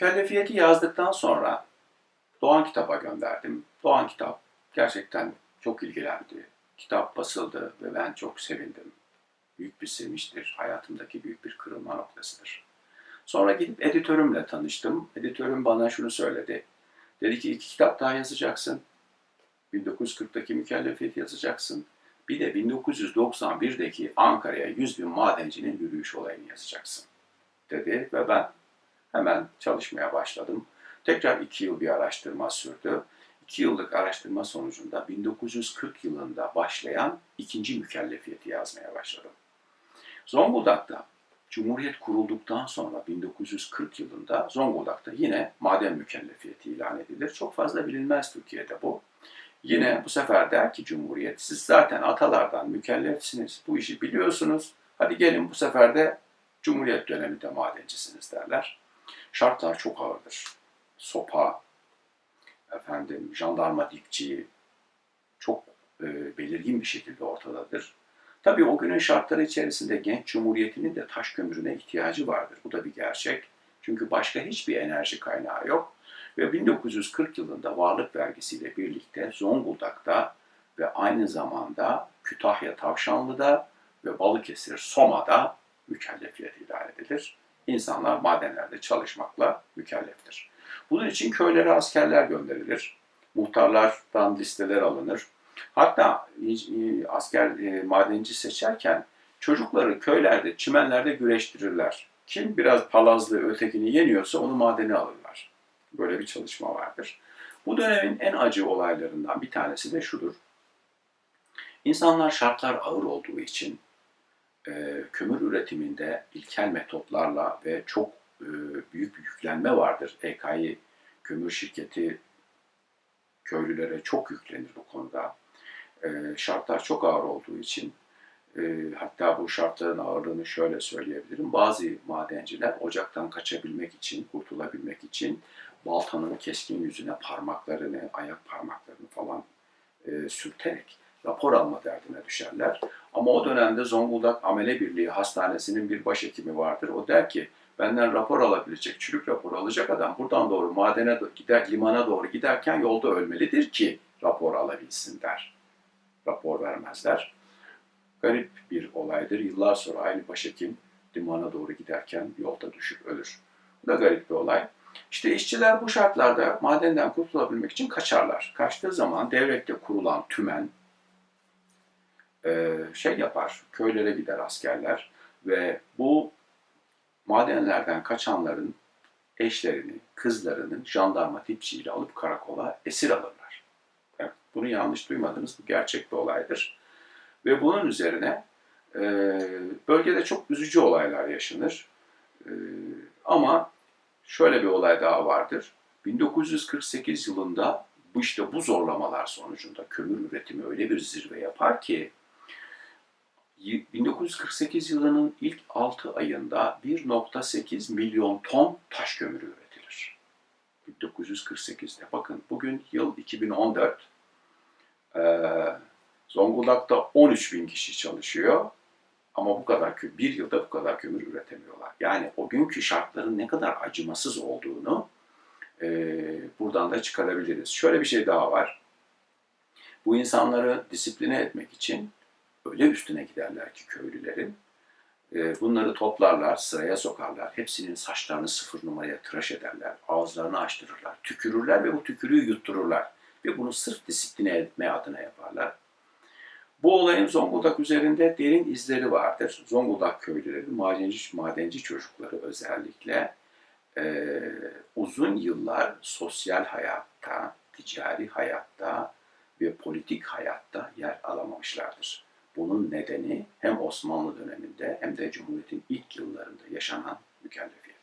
Mükellefiyeti yazdıktan sonra Doğan Kitap'a gönderdim. Doğan Kitap gerçekten çok ilgilendi. Kitap basıldı ve ben çok sevindim. Büyük bir sevinçtir. Hayatımdaki büyük bir kırılma noktasıdır. Sonra gidip editörümle tanıştım. Editörüm bana şunu söyledi. Dedi ki iki kitap daha yazacaksın. 1940'daki mükellefiyeti yazacaksın. Bir de 1991'deki Ankara'ya 100 bin madencinin yürüyüş olayını yazacaksın. Dedi ve ben hemen çalışmaya başladım. Tekrar iki yıl bir araştırma sürdü. İki yıllık araştırma sonucunda 1940 yılında başlayan ikinci mükellefiyeti yazmaya başladım. Zonguldak'ta Cumhuriyet kurulduktan sonra 1940 yılında Zonguldak'ta yine maden mükellefiyeti ilan edilir. Çok fazla bilinmez Türkiye'de bu. Yine bu sefer der ki Cumhuriyet siz zaten atalardan mükellefsiniz, bu işi biliyorsunuz. Hadi gelin bu sefer de Cumhuriyet döneminde madencisiniz derler. Şartlar çok ağırdır. Sopa, efendim jandarma dikçi çok e, belirgin bir şekilde ortadadır. Tabii o günün şartları içerisinde genç cumhuriyetinin de taş kömürüne ihtiyacı vardır. Bu da bir gerçek. Çünkü başka hiçbir enerji kaynağı yok. Ve 1940 yılında varlık vergisiyle birlikte Zonguldak'ta ve aynı zamanda Kütahya Tavşanlı'da ve Balıkesir Soma'da mükellefiyet ilan edilir. İnsanlar madenlerde çalışmakla mükelleftir. Bunun için köylere askerler gönderilir. Muhtarlardan listeler alınır. Hatta asker e, madenci seçerken çocukları köylerde, çimenlerde güreştirirler. Kim biraz palazlı ötekini yeniyorsa onu madene alırlar. Böyle bir çalışma vardır. Bu dönemin en acı olaylarından bir tanesi de şudur. İnsanlar şartlar ağır olduğu için e, kömür üretiminde ilkel metotlarla ve çok e, büyük bir yüklenme vardır. EKİ kömür şirketi köylülere çok yüklenir bu konuda. E, şartlar çok ağır olduğu için e, hatta bu şartların ağırlığını şöyle söyleyebilirim. Bazı madenciler ocaktan kaçabilmek için, kurtulabilmek için baltanın keskin yüzüne parmaklarını, ayak parmaklarını falan e, sürterek rapor alma derdine düşerler. Ama o dönemde Zonguldak Amele Birliği Hastanesi'nin bir başhekimi vardır. O der ki benden rapor alabilecek, çürük rapor alacak adam buradan doğru madene gider, limana doğru giderken yolda ölmelidir ki rapor alabilsin der. Rapor vermezler. Garip bir olaydır. Yıllar sonra aynı başhekim limana doğru giderken yolda düşüp ölür. Bu da garip bir olay. İşte işçiler bu şartlarda madenden kurtulabilmek için kaçarlar. Kaçtığı zaman devlette kurulan tümen şey yapar, köylere gider askerler ve bu madenlerden kaçanların eşlerini, kızlarını jandarma tipçiyle alıp karakola esir alırlar. Yani bunu yanlış duymadınız, bu gerçek bir olaydır. Ve bunun üzerine e, bölgede çok üzücü olaylar yaşanır. E, ama şöyle bir olay daha vardır. 1948 yılında bu işte bu zorlamalar sonucunda kömür üretimi öyle bir zirve yapar ki 1948 yılının ilk 6 ayında 1.8 milyon ton taş kömürü üretilir. 1948'de. Bakın bugün yıl 2014. Ee, Zonguldak'ta 13 bin kişi çalışıyor. Ama bu kadar bir yılda bu kadar kömür üretemiyorlar. Yani o günkü şartların ne kadar acımasız olduğunu e, buradan da çıkarabiliriz. Şöyle bir şey daha var. Bu insanları disipline etmek için öyle üstüne giderler ki köylülerin. E, bunları toplarlar, sıraya sokarlar. Hepsinin saçlarını sıfır numaraya tıraş ederler. Ağızlarını açtırırlar. Tükürürler ve bu tükürüğü yuttururlar. Ve bunu sırf disipline etme adına yaparlar. Bu olayın Zonguldak üzerinde derin izleri vardır. Zonguldak köylüleri, madenci, madenci çocukları özellikle e, uzun yıllar sosyal hayatta, ticari hayatta ve politik hayatta yer alamamışlardır. Bunun nedeni hem Osmanlı döneminde hem de Cumhuriyet'in ilk yıllarında yaşanan mükellefiyet.